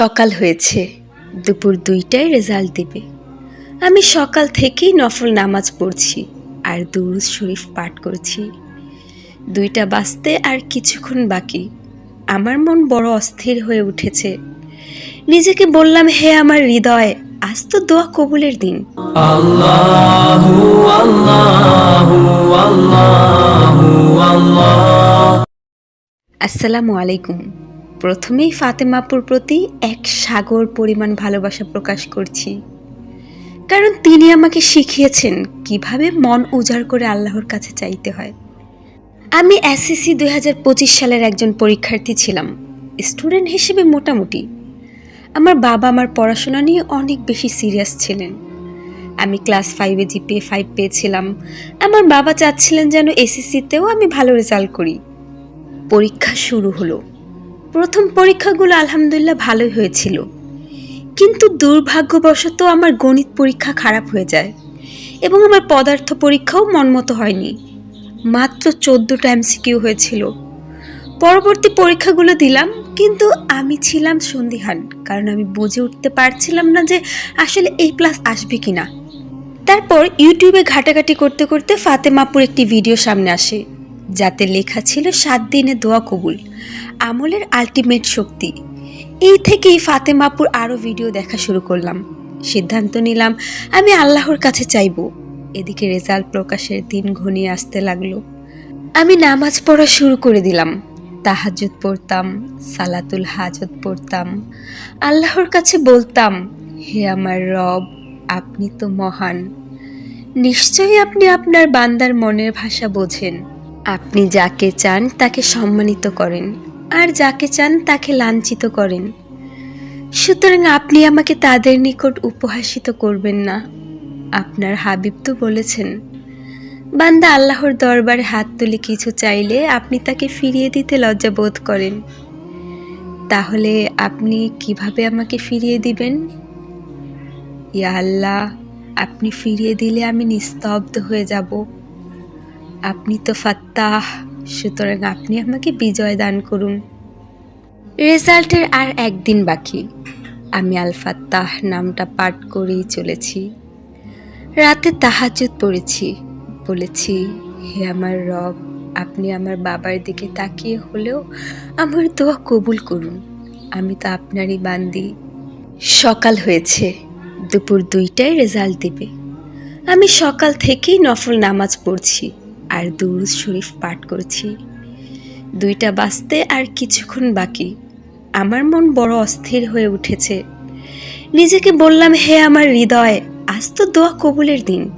সকাল হয়েছে। দুপুর দুইটায় রেজাল্ট দেবে। আমি সকাল থেকেই নফল নামাজ পড়ছি আর দুরুজ শরীফ পাঠ করছি। দুইটা বাজতে আর কিছুক্ষণ বাকি। আমার মন বড় অস্থির হয়ে উঠেছে। নিজেকে বললাম হে আমার হৃদয় আজ তো দোয়া কবুলের দিন। আসসালামু আলাইকুম। প্রথমেই ফাতেমাপুর প্রতি এক সাগর পরিমাণ ভালোবাসা প্রকাশ করছি। কারণ তিনি আমাকে শিখিয়েছেন কীভাবে মন উজাড় করে আল্লাহর কাছে চাইতে হয়। আমি এসএসসি দুই হাজার পঁচিশ সালের একজন পরীক্ষার্থী ছিলাম, স্টুডেন্ট হিসেবে মোটামুটি। আমার বাবা আমার পড়াশোনা নিয়ে অনেক বেশি সিরিয়াস ছিলেন। আমি ক্লাস ফাইভে জিপিএ ফাইভ পেয়েছিলাম। আমার বাবা চাচ্ছিলেন যেন এসএসসিতেও আমি ভালো রেজাল্ট করি। পরীক্ষা শুরু হলো। প্রথম পরীক্ষাগুলো আলহামদুলিল্লাহ ভালোই হয়েছিল। কিন্তু দুর্ভাগ্যবশত আমার গণিত পরীক্ষা খারাপ হয়ে যায় এবং আমার পদার্থ পরীক্ষাও মনমতো হয়নি। মাত্র চোদ্দোটা এমসিকিউ হয়েছিল। পরবর্তী পরীক্ষাগুলো দিলাম, কিন্তু আমি ছিলাম সন্দিহান, কারণ আমি বুঝে উঠতে পারছিলাম না যে আসলে এই প্লাস আসবে কি না তারপর ইউটিউবে ঘাটাঘাটি করতে করতে ফাতেমাপুর একটি ভিডিও সামনে আসে। যাতে লেখা ছিল সাত দিনে দোয়া কবুল, আমলের আলটিমেট শক্তি। এই থেকেই ফাতেমাপুর আরও ভিডিও দেখা শুরু করলাম। সিদ্ধান্ত নিলাম, আমি আল্লাহর কাছে চাইব। এদিকে রেজাল্ট প্রকাশের দিন ঘনিয়ে আসতে লাগল। আমি নামাজ পড়া শুরু করে দিলাম। তাহাজ্জুদ পড়তাম, সালাতুল হাজত পড়তাম। আল্লাহর কাছে বলতাম, হে আমার রব, আপনি তো মহান। নিশ্চয়ই আপনি আপনার বান্দার মনের ভাষা বোঝেন। আপনি যাকে চান তাকে সম্মানিত করেন, আর যাকে চান তাকে লাঞ্ছিত করেন। সুতরাং আপনি আমাকে তাদের নিকট উপহাসিত করবেন না। আপনার হাবিব তো বলেছেন, বান্দা আল্লাহর দরবারে হাত তুলে কিছু চাইলে আপনি তাকে ফিরিয়ে দিতে লজ্জা বোধ করেন। তাহলে আপনি কীভাবে আমাকে ফিরিয়ে দিবেন? ইয়া আল্লাহ, আপনি ফিরিয়ে দিলে আমি নিস্তব্ধ হয়ে যাব। আপনি তো ফাত্তাহ, সুতরাং আপনি আমাকে বিজয় দান করুন। রেজাল্টের আর একদিন বাকি। আমি আল ফাত্তাহ নামটা পাঠ করেই চলেছি। রাতে তাহাজুদ পড়েছি। বলেছি, হে আমার রব, আপনি আমার বাবার দিকে তাকিয়ে হলেও আমার দোয়া কবুল করুন। আমি তো আপনারই বান্দি। সকাল হয়েছে। দুপুর দুইটায় রেজাল্ট দেবে। আমি সকাল থেকেই নফল নামাজ পড়ছি। আর দুরুজ শরীফ পাঠ করছি। দুইটা বাঁচতে আর কিছুক্ষণ বাকি। আমার মন বড় অস্থির হয়ে উঠেছে। নিজেকে বললাম, হে আমার হৃদয়, আজ তো দোয়া কবুলের দিন।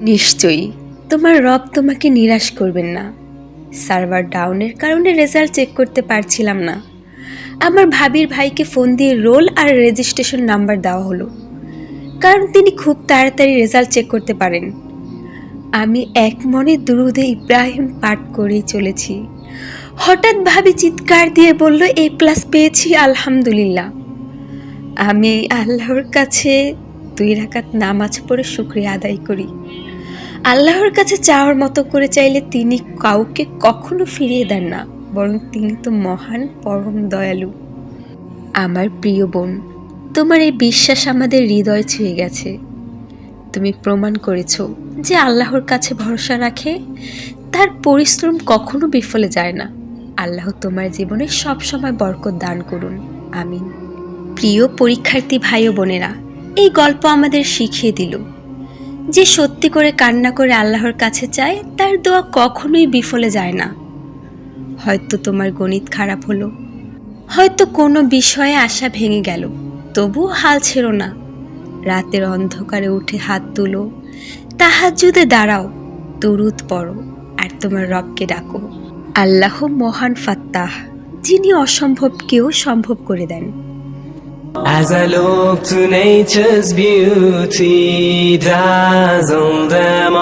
নিশ্চয়ই তোমার রব তোমাকে নিরাশ করবেন না। সার্ভার ডাউনের কারণে রেজাল্ট চেক করতে পারছিলাম না। আমার ভাবির ভাইকে ফোন দিয়ে রোল আর রেজিস্ট্রেশন নাম্বার দেওয়া হলো। কারণ তিনি খুব তাড়াতাড়ি রেজাল্ট চেক করতে পারেন। আমি এক মনে দুরুদে ইব্রাহিম পাঠ করেই চলেছি। হঠাৎ ভাবি চিৎকার দিয়ে বলল, এ প্লাস পেয়েছি, আলহামদুলিল্লাহ। আমি আল্লাহর কাছে দুই রাকাত নামাজ পড়ে শুক্রিয়া আদায় করি। আল্লাহর কাছে চাওয়ার মতো করে চাইলে তিনি কাউকে কখনো ফিরিয়ে দেন না, বরং তিনি তো মহান, পরম দয়ালু। আমার প্রিয় বোন, তোমার এই বিশ্বাস আমাদের হৃদয় ছুঁয়ে গেছে। তুমি প্রমাণ করেছ। যে আল্লাহর কাছে ভরসা রাখে, তার পরিশ্রম কখনো বিফলে যায় না। আল্লাহ তোমার জীবনে সব সময় বরকত দান করুন। আমিন। প্রিয় পরীক্ষার্থী ভাই বোনেরা, এই গল্প আমাদের শিখিয়ে দিল যে সত্যি করে কান্না করে আল্লাহর কাছে চায়, তার দোয়া কখনোই বিফলে যায় না। হয়তো তোমার গণিত খারাপ হলো, হয়তো কোনো বিষয়ে আশা ভেঙে গেল, তবুও হাল ছেড়ো না। রাতের অন্ধকারে উঠে হাত তুলো। তাহাজুদে দাঁড়াও দরুদ পড়ো আর তোমার রবকে ডাকো আল্লাহ মহান ফাত্তাহ যিনি অসম্ভবকেও সম্ভব করে দেন As I look to nature's beauty, dazzle them.